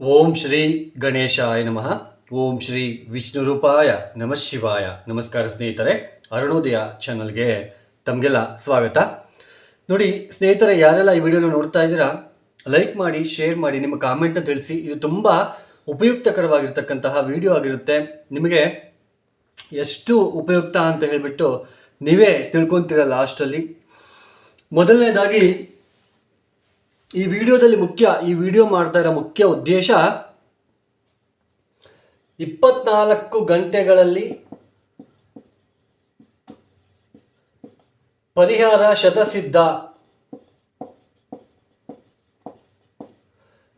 ಓಂ ಶ್ರೀ ಗಣೇಶಾಯ ನಮಃ. ಓಂ ಶ್ರೀ ವಿಷ್ಣುರೂಪಾಯ ನಮಃ ಶಿವಾಯ. ನಮಸ್ಕಾರ ಸ್ನೇಹಿತರೆ, ಅರುಣೋದಯ ಚಾನಲ್ಗೆ ತಮಗೆಲ್ಲ ಸ್ವಾಗತ. ನೋಡಿ, ಸ್ನೇಹಿತರೆ, ಯಾರೆಲ್ಲ ಈ ವಿಡಿಯೋನ ನೋಡ್ತಾ ಇದ್ದೀರಾ, ಲೈಕ್ ಮಾಡಿ, ಶೇರ್ ಮಾಡಿ, ನಿಮ್ಮ ಕಾಮೆಂಟ್ನ ತಿಳಿಸಿ. ಇದು ತುಂಬ ಉಪಯುಕ್ತಕರವಾಗಿರ್ತಕ್ಕಂತಹ ವಿಡಿಯೋ ಆಗಿರುತ್ತೆ. ನಿಮಗೆ ಎಷ್ಟು ಉಪಯುಕ್ತ ಅಂತ ಹೇಳಿಬಿಟ್ಟು ನೀವೇ ತಿಳ್ಕೊತೀರ ಲಾಸ್ಟಲ್ಲಿ ಮೊದಲನೇದಾಗಿ ಈ ವಿಡಿಯೋದಲ್ಲಿ ಮುಖ್ಯ, ಈ ವಿಡಿಯೋ ಮಾಡ್ತಾ ಇರೋ ಮುಖ್ಯ ಉದ್ದೇಶ ಇಪ್ಪತ್ನಾಲ್ಕು ಗಂಟೆಗಳಲ್ಲಿ ಪರಿಹಾರ ಶತಸಿದ್ಧ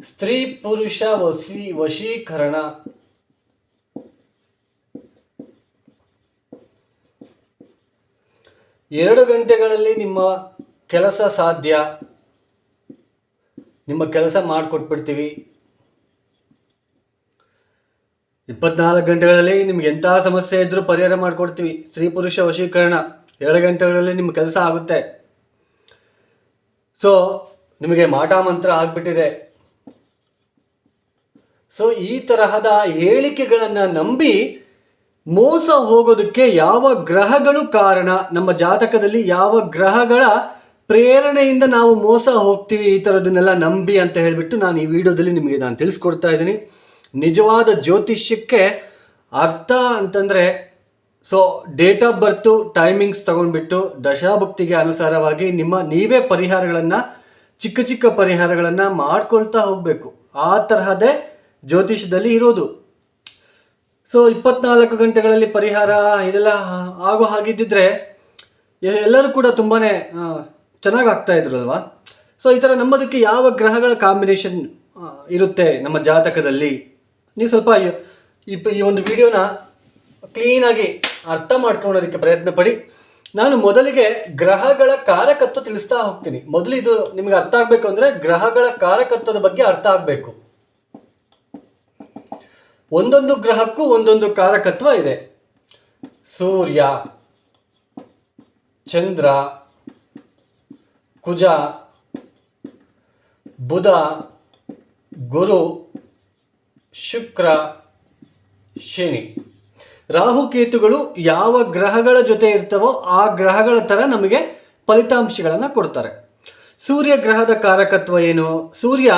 ಸ್ತ್ರೀ ಪುರುಷ ವಸಿ ವಶೀಕರಣ ಎರಡು ಗಂಟೆಗಳಲ್ಲಿ ನಿಮ್ಮ ಕೆಲಸ ಸಾಧ್ಯ. ನಿಮ್ಮ ಕೆಲಸ ಮಾಡಿಕೊಟ್ಬಿಡ್ತೀವಿ. ಇಪ್ಪತ್ನಾಲ್ಕು ಗಂಟೆಗಳಲ್ಲಿ ನಿಮ್ಗೆ ಎಂತಹ ಸಮಸ್ಯೆ ಇದ್ದರೂ ಪರಿಹಾರ ಮಾಡಿಕೊಡ್ತೀವಿ. ಸ್ತ್ರೀ ಪುರುಷ ವಶೀಕರಣ, ಎರಡು ಗಂಟೆಗಳಲ್ಲಿ ನಿಮ್ಮ ಕೆಲಸ ಆಗುತ್ತೆ. ಸೊ ನಿಮಗೆ ಮಾಟ ಮಂತ್ರ ಆಗಿಬಿಟ್ಟಿದೆ. ಸೊ ಈ ತರಹದ ಹೇಳಿಕೆಗಳನ್ನು ನಂಬಿ ಮೋಸ ಹೋಗೋದಕ್ಕೆ ಯಾವ ಗ್ರಹಗಳು ಕಾರಣ? ನಮ್ಮ ಜಾತಕದಲ್ಲಿ ಯಾವ ಗ್ರಹಗಳ ಪ್ರೇರಣೆಯಿಂದ ನಾವು ಮೋಸ ಹೋಗ್ತೀವಿ ಈ ಥರದನ್ನೆಲ್ಲ ನಂಬಿ ಅಂತ ಹೇಳಿಬಿಟ್ಟು ನಾನು ಈ ವಿಡಿಯೋದಲ್ಲಿ ನಿಮಗೆ ನಾನು ತಿಳಿಸ್ಕೊಡ್ತಾ ಇದ್ದೀನಿ. ನಿಜವಾದ ಜ್ಯೋತಿಷ್ಯಕ್ಕೆ ಅರ್ಥ ಅಂತಂದರೆ so date of birth timings ತಗೊಂಡ್ಬಿಟ್ಟು ದಶಾಭಕ್ತಿಗೆ ಅನುಸಾರವಾಗಿ ನಿಮ್ಮ ನೀವೇ ಪರಿಹಾರಗಳನ್ನು, ಚಿಕ್ಕ ಚಿಕ್ಕ ಪರಿಹಾರಗಳನ್ನು ಮಾಡ್ಕೊಳ್ತಾ ಹೋಗಬೇಕು. ಆ ತರಹದೇ ಜ್ಯೋತಿಷ್ಯದಲ್ಲಿ ಇರೋದು. ಸೊ ಇಪ್ಪತ್ನಾಲ್ಕು ಗಂಟೆಗಳಲ್ಲಿ ಪರಿಹಾರ ಇದೆಲ್ಲ ಆಗೋ ಹಾಗಿದ್ದಿದ್ರೆ ಎಲ್ಲರೂ ಕೂಡ ತುಂಬಾ ಚೆನ್ನಾಗಿ ಆಗ್ತಾ ಇದ್ರಲ್ವಾ ಸೊ ಈ ಥರ ನಂಬೋದಕ್ಕೆ ಯಾವ ಗ್ರಹಗಳ ಕಾಂಬಿನೇಷನ್ ಇರುತ್ತೆ ನಮ್ಮ ಜಾತಕದಲ್ಲಿ? ನೀವು ಸ್ವಲ್ಪ ಈ- ಒಂದು ವಿಡಿಯೋನ ಕ್ಲೀನಾಗಿ ಅರ್ಥ ಮಾಡ್ಕೊಳ್ಳೋದಕ್ಕೆ ಪ್ರಯತ್ನ ಪಡಿ. ನಾನು ಮೊದಲಿಗೆ ಗ್ರಹಗಳ ಕಾರಕತ್ವ ತಿಳಿಸ್ತಾ ಹೋಗ್ತೀನಿ. ಮೊದಲು ಇದು ನಿಮಗೆ ಅರ್ಥ ಆಗಬೇಕು ಅಂದರೆ ಗ್ರಹಗಳ ಕಾರಕತ್ವದ ಬಗ್ಗೆ ಅರ್ಥ ಆಗಬೇಕು. ಒಂದೊಂದು ಗ್ರಹಕ್ಕೂ ಒಂದೊಂದು ಕಾರಕತ್ವ ಇದೆ. ಸೂರ್ಯ, ಚಂದ್ರ ಕುಜ, ಬುಧ, ಗುರು, ಶುಕ್ರ, ಶನಿ. ರಾಹುಕೇತುಗಳು ಯಾವ ಗ್ರಹಗಳ ಜೊತೆ ಇರ್ತವೋ ಆ ಗ್ರಹಗಳ ಥರ ನಮಗೆ ಫಲಿತಾಂಶಗಳನ್ನು ಕೊಡ್ತಾರೆ. ಸೂರ್ಯ ಗ್ರಹದ ಕಾರಕತ್ವ ಏನು? ಸೂರ್ಯ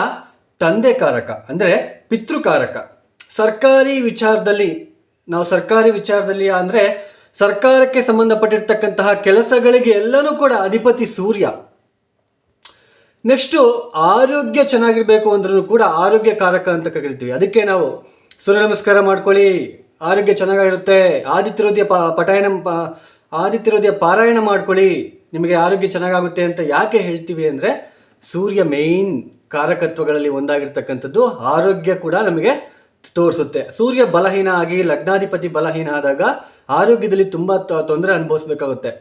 ತಂದೆ ಕಾರಕ, ಅಂದರೆ ಪಿತೃಕಾರಕ ಸರ್ಕಾರಿ ವಿಚಾರದಲ್ಲಿ, ನಾವು ಸರ್ಕಾರಿ ವಿಚಾರದಲ್ಲಿ ಅಂದರೆ ಸರ್ಕಾರಕ್ಕೆ ಸಂಬಂಧಪಟ್ಟಿರ್ತಕ್ಕಂತಹ ಕೆಲಸಗಳಿಗೆ ಎಲ್ಲನೂ ಕೂಡ ಅಧಿಪತಿ ಸೂರ್ಯ. ನೆಕ್ಸ್ಟು ಆರೋಗ್ಯ ಚೆನ್ನಾಗಿರಬೇಕು ಅಂದ್ರೂ ಕೂಡ ಆರೋಗ್ಯ ಕಾರಕ ಅಂತ ಕರಿತೀವಿ. ಅದಕ್ಕೆ ನಾವು ಸೂರ್ಯ ನಮಸ್ಕಾರ ಮಾಡ್ಕೊಳ್ಳಿ. ಆರೋಗ್ಯ ಚೆನ್ನಾಗಿರುತ್ತೆ. ಆದಿತ್ಯರೋದಯ ಪ, ಪಟಾಯನ, ಪ ಪಾರಾಯಣ ಮಾಡ್ಕೊಳ್ಳಿ. ನಿಮಗೆ ಆರೋಗ್ಯ ಚೆನ್ನಾಗಾಗುತ್ತೆ ಅಂತ ಯಾಕೆ ಹೇಳ್ತೀವಿ ಅಂದರೆ ಸೂರ್ಯ ಮೇಯ್ನ್ ಕಾರಕತ್ವಗಳಲ್ಲಿ ಒಂದಾಗಿರ್ತಕ್ಕಂಥದ್ದು ಆರೋಗ್ಯ ಕೂಡ ನಮಗೆ ತೋರಿಸುತ್ತೆ. ಸೂರ್ಯ ಬಲಹೀನ ಆಗಿ ಲಗ್ನಾಧಿಪತಿ ಬಲಹೀನ ಆದಾಗ ಆರೋಗ್ಯದಲ್ಲಿ ತುಂಬ ತೊಂದರೆ ಅನುಭವಿಸ್ಬೇಕಾಗುತ್ತೆ.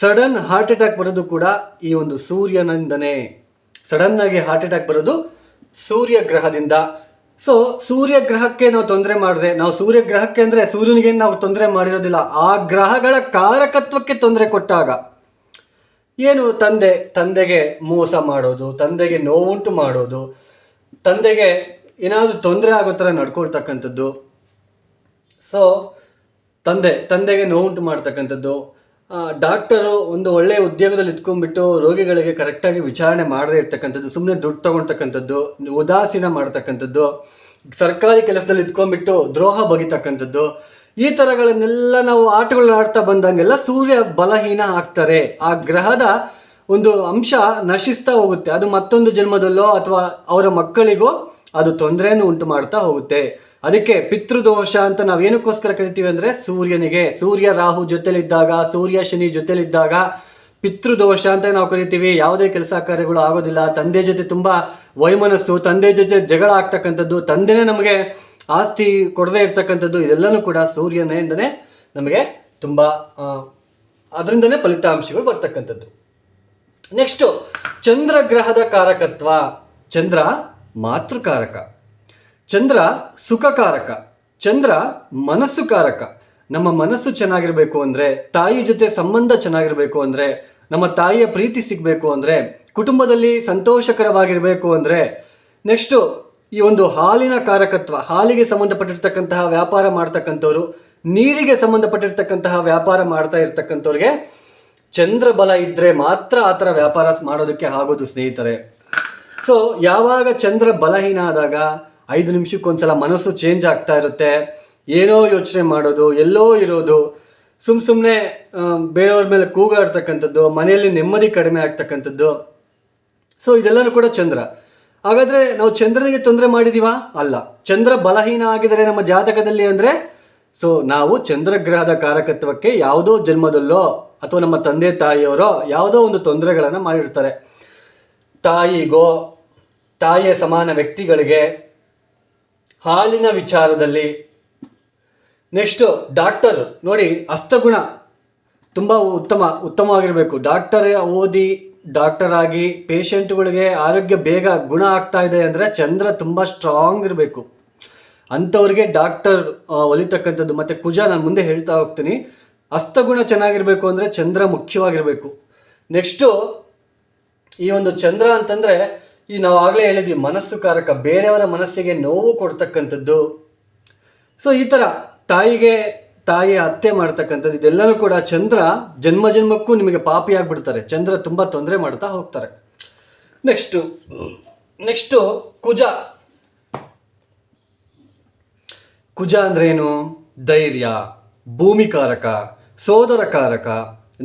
ಸಡನ್ ಹಾರ್ಟ್ ಅಟ್ಯಾಕ್ ಬರೋದು ಕೂಡ ಈ ಒಂದು ಸೂರ್ಯನಿಂದನೇ. ಸಡನ್ ಆಗಿ ಹಾರ್ಟ್ ಅಟ್ಯಾಕ್ ಬರೋದು ಸೂರ್ಯ ಗ್ರಹದಿಂದ ಸೊ ಸೂರ್ಯ ಗ್ರಹಕ್ಕೆ ನಾವು ತೊಂದರೆ ಮಾಡಿದ್ರೆ ನಾವು ಸೂರ್ಯ ಗ್ರಹಕ್ಕೆ ಅಂದರೆ ಸೂರ್ಯನಿಗೆ ನಾವು ತೊಂದರೆ ಮಾಡಿರೋದಿಲ್ಲ, ಆ ಗ್ರಹಗಳ ಕಾರಕತ್ವಕ್ಕೆ ತೊಂದರೆ ಕೊಟ್ಟಾಗ ಏನು ತಂದೆ, ತಂದೆಗೆ ಮೋಸ ಮಾಡೋದು, ತಂದೆಗೆ ನೋವುಂಟು ಮಾಡೋದು, ತಂದೆಗೆ ಏನಾದರೂ ತೊಂದರೆ ಆಗೋ ಥರ ನಡ್ಕೊಳ್ತಕ್ಕಂಥದ್ದು. ಸೊ ತಂದೆ, ತಂದೆಗೆ ನೋವುಂಟು ಮಾಡ್ತಕ್ಕಂಥದ್ದು ಡಾಕ್ಟರು ಒಂದು ಒಳ್ಳೆಯ ಉದ್ಯೋಗದಲ್ಲಿ ಇಟ್ಕೊಂಡ್ಬಿಟ್ಟು ರೋಗಿಗಳಿಗೆ ಕರೆಕ್ಟಾಗಿ ವಿಚಾರಣೆ ಮಾಡದೇ ಇರ್ತಕ್ಕಂಥದ್ದು ಸುಮ್ಮನೆ ದುಡ್ಡು ತಗೊಳ್ತಕ್ಕಂಥದ್ದು ಉದಾಸೀನ ಮಾಡ್ತಕ್ಕಂಥದ್ದು, ಸರ್ಕಾರಿ ಕೆಲಸದಲ್ಲಿ ಇಟ್ಕೊಂಡ್ಬಿಟ್ಟು ದ್ರೋಹ ಬಗಿತಕ್ಕಂಥದ್ದು, ಈ ಥರಗಳನ್ನೆಲ್ಲ ನಾವು ಆಟಗಳನ್ನ ಆಡ್ತಾ ಬಂದಂಗೆಲ್ಲ ಸೂರ್ಯ ಬಲಹೀನ ಆಗ್ತಾರೆ. ಆ ಗ್ರಹದ ಒಂದು ಅಂಶ ನಶಿಸ್ತಾ ಹೋಗುತ್ತೆ. ಅದು ಮತ್ತೊಂದು ಜನ್ಮದಲ್ಲೋ ಅಥವಾ ಅವರ ಮಕ್ಕಳಿಗೋ ಅದು ತೊಂದರೆಯನ್ನು ಉಂಟು ಮಾಡ್ತಾ ಹೋಗುತ್ತೆ. ಅದಕ್ಕೆ ಪಿತೃದೋಷ ಅಂತ ನಾವು ಏನಕ್ಕೋಸ್ಕರ ಕರಿತೀವಿ ಅಂದರೆ ಸೂರ್ಯನಿಗೆ. ಸೂರ್ಯ ರಾಹು ಜೊತೆಲಿದ್ದಾಗ, ಸೂರ್ಯ ಶನಿ ಜೊತೆಲಿದ್ದಾಗ ಪಿತೃದೋಷ ಅಂತ ನಾವು ಕರಿತೀವಿ. ಯಾವುದೇ ಕೆಲಸ ಕಾರ್ಯಗಳು ಆಗೋದಿಲ್ಲ. ತಂದೆ ಜೊತೆ ತುಂಬ ವೈಮನಸ್ಸು, ತಂದೆ ಜೊತೆ ಜಗಳ ಆಗ್ತಕ್ಕಂಥದ್ದು, ತಂದೆನೇ ನಮಗೆ ಆಸ್ತಿ ಕೊಡದೇ ಇರ್ತಕ್ಕಂಥದ್ದು, ಇದೆಲ್ಲನೂ ಕೂಡ ಸೂರ್ಯನಿಂದನೇ ನಮಗೆ ತುಂಬ ಅದರಿಂದನೇ ಫಲಿತಾಂಶಗಳು ಬರ್ತಕ್ಕಂಥದ್ದು. ನೆಕ್ಸ್ಟು, ಚಂದ್ರ ಗ್ರಹದ ಕಾರಕತ್ವ. ಚಂದ್ರ ಮಾತೃಕಾರಕ. ಚಂದ್ರ ಸುಖಕಾರಕ, ಚಂದ್ರ ಮನಸ್ಸು ಕಾರಕ ನಮ್ಮ ಮನಸ್ಸು ಚೆನ್ನಾಗಿರಬೇಕು ಅಂದರೆ, ತಾಯಿ ಜೊತೆ ಸಂಬಂಧ ಚೆನ್ನಾಗಿರಬೇಕು ಅಂದರೆ, ನಮ್ಮ ತಾಯಿಯ ಪ್ರೀತಿ ಸಿಗಬೇಕು ಅಂದರೆ, ಕುಟುಂಬದಲ್ಲಿ ಸಂತೋಷಕರವಾಗಿರಬೇಕು ಅಂದರೆ, ನೆಕ್ಸ್ಟು ಈ ಒಂದು ಹಾಲಿನ ಕಾರಕತ್ವ, ಹಾಲಿಗೆ ಸಂಬಂಧಪಟ್ಟಿರ್ತಕ್ಕಂತಹ ವ್ಯಾಪಾರ ಮಾಡ್ತಕ್ಕಂಥವ್ರು, ನೀರಿಗೆ ಸಂಬಂಧಪಟ್ಟಿರ್ತಕ್ಕಂತಹ ವ್ಯಾಪಾರ ಮಾಡ್ತಾ ಇರ್ತಕ್ಕಂಥವ್ರಿಗೆ, ಚಂದ್ರ ಬಲ ಇದ್ದರೆ ಮಾತ್ರ ಆ ಥರ ವ್ಯಾಪಾರ ಮಾಡೋದಕ್ಕೆ ಆಗೋದು ಸ್ನೇಹಿತರೆ. ಸೊ ಯಾವಾಗ ಚಂದ್ರ ಬಲಹೀನ ಆದಾಗ ಐದು ನಿಮಿಷಕ್ಕೊಂದ್ಸಲ ಮನಸ್ಸು ಚೇಂಜ್ ಆಗ್ತಾ ಇರುತ್ತೆ. ಏನೋ ಯೋಚನೆ ಮಾಡೋದು, ಎಲ್ಲೋ ಇರೋದು. ಸುಮ್ಮ ಸುಮ್ಮನೆ ಬೇರೆಯವ್ರ ಮೇಲೆ ಕೂಗಾಡ್ತಕ್ಕಂಥದ್ದು, ಮನೆಯಲ್ಲಿ ನೆಮ್ಮದಿ ಕಡಿಮೆ ಆಗ್ತಕ್ಕಂಥದ್ದು. ಸೊ ಇದೆಲ್ಲನೂ ಕೂಡ ಚಂದ್ರ. ಹಾಗಾದರೆ ನಾವು ಚಂದ್ರನಿಗೆ ತೊಂದರೆ ಮಾಡಿದೀವಾ? ಅಲ್ಲ. ಚಂದ್ರ ಬಲಹೀನ ಆಗಿದರೆ ನಮ್ಮ ಜಾತಕದಲ್ಲಿ ಅಂದರೆ? ಸೊ ನಾವು ಚಂದ್ರಗ್ರಹದ ಕಾರಕತ್ವಕ್ಕೆ ಯಾವುದೋ ಜನ್ಮದಲ್ಲೋ ಅಥವಾ ನಮ್ಮ ತಂದೆ ತಾಯಿಯವರೋ ಯಾವುದೋ ಒಂದು ತೊಂದರೆಗಳನ್ನು ಮಾಡಿರ್ತಾರೆ. ತಾಯಿಗೋ, ತಾಯಿಯ ಸಮಾನ ವ್ಯಕ್ತಿಗಳಿಗೆ ಹಾಲಿನ ವಿಚಾರದಲ್ಲಿ ನೆಕ್ಸ್ಟು ಡಾಕ್ಟರ್, ನೋಡಿ, ಹಸ್ತಗುಣ ತುಂಬ ಉತ್ತಮ, ಉತ್ತಮವಾಗಿರಬೇಕು. ಡಾಕ್ಟರ್ ಓದಿ, ಡಾಕ್ಟರ್ ಆಗಿ ಪೇಷಂಟ್ಗಳಿಗೆ ಆರೋಗ್ಯ ಬೇಗ ಗುಣ ಆಗ್ತಾ ಇದೆ ಅಂದರೆ ಚಂದ್ರ ತುಂಬ ಸ್ಟ್ರಾಂಗ್ ಇರಬೇಕು. ಅಂಥವ್ರಿಗೆ ಡಾಕ್ಟರ್ ಒಲಿತಕ್ಕಂಥದ್ದು. ಮತ್ತು ಕುಜ, ನಾನು ಮುಂದೆ ಹೇಳ್ತಾ ಹೋಗ್ತೀನಿ. ಹಸ್ತಗುಣ ಚೆನ್ನಾಗಿರಬೇಕು ಅಂದರೆ ಚಂದ್ರ ಮುಖ್ಯವಾಗಿರಬೇಕು. ನೆಕ್ಸ್ಟು, ಈ ಒಂದು ಚಂದ್ರ ಅಂತಂದರೆ ಈ ನಾವು ಆಗಲೇ ಹೇಳಿದ್ವಿ, ಮನಸ್ಸು ಕಾರಕ, ಬೇರೆಯವರ ಮನಸ್ಸಿಗೆ ನೋವು ಕೊಡ್ತಕ್ಕಂಥದ್ದು. ಸೊ ಈ ಥರ ತಾಯಿಗೆ ತಾಯಿ ಹತ್ಯೆ ಮಾಡ್ತಕ್ಕಂಥದ್ದು, ಇದೆಲ್ಲನೂ ಕೂಡ ಚಂದ್ರ ಜನ್ಮ ಜನ್ಮಕ್ಕೂ ನಿಮಗೆ ಪಾಪಿ ಆಗ್ಬಿಡ್ತಾರೆ. ಚಂದ್ರ ತುಂಬ ತೊಂದರೆ ಮಾಡ್ತಾ ಹೋಗ್ತಾರೆ. ನೆಕ್ಸ್ಟು ನೆಕ್ಸ್ಟು ಕುಜ. ಕುಜ ಏನು? ಧೈರ್ಯ, ಭೂಮಿಕಾರಕ, ಸೋದರಕಾರಕ.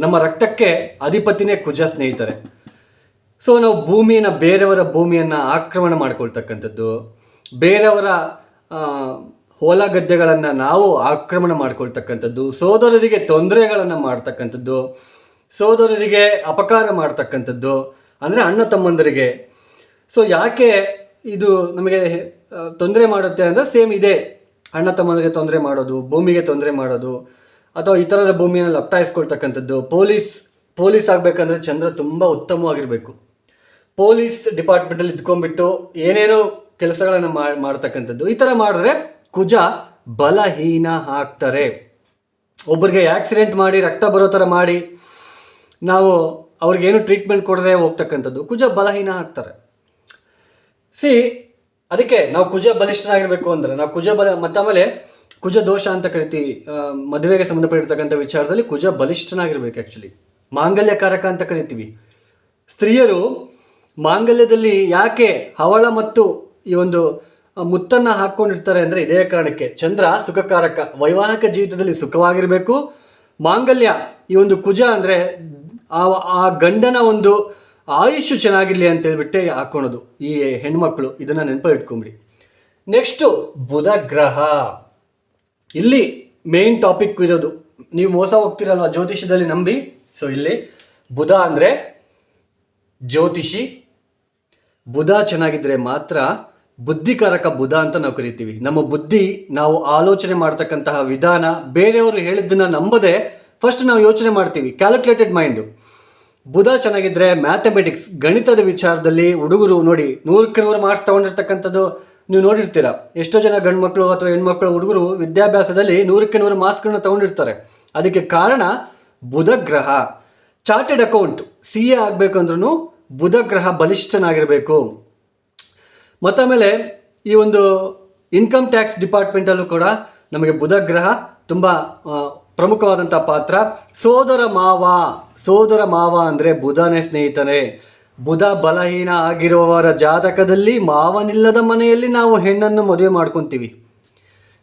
ನಮ್ಮ ರಕ್ತಕ್ಕೆ ಅಧಿಪತಿನೇ ಕುಜ ಸ್ನೇಹಿತರೆ. ಸೊ ನಾವು ಭೂಮಿಯನ್ನು, ಬೇರೆಯವರ ಭೂಮಿಯನ್ನು ಆಕ್ರಮಣ ಮಾಡ್ಕೊಳ್ತಕ್ಕಂಥದ್ದು. ಬೇರೆಯವರ ಹೊಲ ಗದ್ದೆಗಳನ್ನು ನಾವು ಆಕ್ರಮಣ ಮಾಡ್ಕೊಳ್ತಕ್ಕಂಥದ್ದು. ಸೋದರರಿಗೆ ತೊಂದರೆಗಳನ್ನು ಮಾಡ್ತಕ್ಕಂಥದ್ದು. ಸೋದರರಿಗೆ ಅಪಕಾರ ಮಾಡ್ತಕ್ಕಂಥದ್ದು. ಅಂದರೆ ಅಣ್ಣ ತಮ್ಮಂದರಿಗೆ. ಸೊ ಯಾಕೆ ಇದು ನಮಗೆ ತೊಂದರೆ ಮಾಡುತ್ತೆ ಅಂದರೆ ಸೇಮ್ ಇದೆ. ಅಣ್ಣ ತಮ್ಮಂದರಿಗೆ ತೊಂದರೆ ಮಾಡೋದು, ಭೂಮಿಗೆ ತೊಂದರೆ ಮಾಡೋದು, ಅಥವಾ ಇತರರ ಭೂಮಿಯನ್ನು ಲಪ್ಟಾಯಿಸ್ಕೊಳ್ತಕ್ಕಂಥದ್ದು ಪೊಲೀಸ್ ಪೊಲೀಸ್ ಆಗಬೇಕಂದ್ರೆ ಚಂದ್ರ ತುಂಬ ಉತ್ತಮವಾಗಿರಬೇಕು. ಪೊಲೀಸ್ ಡಿಪಾರ್ಟ್ಮೆಂಟಲ್ಲಿ ಇದ್ಕೊಂಡ್ಬಿಟ್ಟು ಏನೇನೋ ಕೆಲಸಗಳನ್ನು ಮಾಡ್ತಕ್ಕಂಥದ್ದು. ಈ ಥರ ಮಾಡಿದ್ರೆ ಕುಜ ಬಲಹೀನ ಆಗ್ತಾರೆ. ಒಬ್ಬರಿಗೆ ಆಕ್ಸಿಡೆಂಟ್ ಮಾಡಿ, ರಕ್ತ ಬರೋ ಥರ ಮಾಡಿ, ನಾವು ಅವ್ರಿಗೇನು ಟ್ರೀಟ್ಮೆಂಟ್ ಕೊಡದೆ ಹೋಗ್ತಕ್ಕಂಥದ್ದು, ಕುಜ ಬಲಹೀನ ಆಗ್ತಾರೆ. ಸಿ ಅದಕ್ಕೆ ನಾವು ಕುಜ ಬಲಿಷ್ಠನಾಗಿರಬೇಕು ಅಂದರೆ, ನಾವು ಕುಜ ಬಲ, ಮತ್ತಾಮೇಲೆ ಕುಜ ದೋಷ ಅಂತ ಕರಿತೀವಿ. ಮದುವೆಗೆ ಸಂಬಂಧಪಟ್ಟಿರ್ತಕ್ಕಂಥ ವಿಚಾರದಲ್ಲಿ ಕುಜ ಬಲಿಷ್ಠನಾಗಿರ್ಬೇಕು ಆ್ಯಕ್ಚುಲಿ ಮಾಂಗಲ್ಯಕಾರಕ ಅಂತ ಕರಿತೀವಿ. ಸ್ತ್ರೀಯರು ಮಾಂಗಲ್ಯದಲ್ಲಿ ಯಾಕೆ ಹವಳ ಮತ್ತು ಈ ಒಂದು ಮುತ್ತನ್ನು ಹಾಕ್ಕೊಂಡಿರ್ತಾರೆ ಅಂದರೆ ಇದೇ ಕಾರಣಕ್ಕೆ. ಚಂದ್ರ ಸುಖಕಾರಕ, ವೈವಾಹಿಕ ಜೀವಿತದಲ್ಲಿ ಸುಖವಾಗಿರಬೇಕು. ಮಾಂಗಲ್ಯ, ಈ ಒಂದು ಕುಜ ಅಂದರೆ ಆ ಆ ಗಂಡನ ಒಂದು ಆಯುಷ್ ಚೆನ್ನಾಗಿರಲಿ ಅಂತ ಹೇಳ್ಬಿಟ್ಟೆ ಹಾಕ್ಕೊಳೋದು ಈ ಹೆಣ್ಮಕ್ಳು. ಇದನ್ನು ನೆನಪು ಇಟ್ಕೊಂಬಿಡಿ ನೆಕ್ಸ್ಟು, ಬುಧ ಗ್ರಹ. ಇಲ್ಲಿ ಮೇನ್ ಟಾಪಿಕ್ ಇರೋದು. ನೀವು ಮೋಸ ಹೋಗ್ತಿರಲ್ವ ಜ್ಯೋತಿಷ್ಯದಲ್ಲಿ ನಂಬಿ? ಸೊ ಇಲ್ಲಿ ಬುಧ ಅಂದರೆ ಜ್ಯೋತಿಷಿ ಬುಧ ಚೆನ್ನಾಗಿದ್ದರೆ ಮಾತ್ರ ಬುದ್ಧಿಕಾರಕ ಬುಧ ಅಂತ ನಾವು ಕರಿತೀವಿ. ನಮ್ಮ ಬುದ್ಧಿ ನಾವು ಆಲೋಚನೆ ಮಾಡ್ತಕ್ಕಂತಹ ವಿಧಾನ ಬೇರೆಯವರು ಹೇಳಿದ್ದನ್ನು ನಂಬದೆ ಫಸ್ಟ್ ನಾವು ಯೋಚನೆ ಮಾಡ್ತೀವಿ. ಕ್ಯಾಲ್ಕುಲೇಟೆಡ್ ಮೈಂಡು ಬುಧ ಚೆನ್ನಾಗಿದ್ದರೆ ಮ್ಯಾಥಮೆಟಿಕ್ಸ್ ಗಣಿತದ ವಿಚಾರದಲ್ಲಿ ಹುಡುಗರು ನೋಡಿ ನೂರಕ್ಕೆ ನೂರು ಮಾರ್ಕ್ಸ್ ತೊಗೊಂಡಿರ್ತಕ್ಕಂಥದ್ದು ನೀವು ನೋಡಿರ್ತೀರ. ಎಷ್ಟೋ ಜನ ಗಂಡು ಮಕ್ಕಳು ಅಥವಾ ಹೆಣ್ಮಕ್ಳು ಹುಡುಗರು ವಿದ್ಯಾಭ್ಯಾಸದಲ್ಲಿ ನೂರಕ್ಕೆ ನೂರು ಮಾರ್ಕ್ಸ್ಗಳನ್ನ ತೊಗೊಂಡಿರ್ತಾರೆ. ಅದಕ್ಕೆ ಕಾರಣ ಬುಧ ಗ್ರಹ ಚಾರ್ಟೆಡ್ ಅಕೌಂಟ್ ಸಿ ಎ ಆಗಬೇಕು ಅಂದ್ರೂ ಬುಧ ಗ್ರಹ ಬಲಿಷ್ಠನಾಗಿರಬೇಕು. ಮತ್ತಾಮೇಲೆ ಈ ಒಂದು ಇನ್ಕಮ್ ಟ್ಯಾಕ್ಸ್ ಡಿಪಾರ್ಟ್ಮೆಂಟಲ್ಲೂ ಕೂಡ ನಮಗೆ ಬುಧ ಗ್ರಹ ತುಂಬ ಪ್ರಮುಖವಾದಂಥ ಪಾತ್ರ. ಸೋದರ ಮಾವ ಸೋದರ ಮಾವ ಅಂದರೆ ಬುಧನೇ ಸ್ನೇಹಿತನೇ. ಬುಧ ಬಲಹೀನ ಆಗಿರುವವರ ಜಾತಕದಲ್ಲಿ ಮಾವನಿಲ್ಲದ ಮನೆಯಲ್ಲಿ ನಾವು ಹೆಣ್ಣನ್ನು ಮದುವೆ ಮಾಡ್ಕೊತೀವಿ.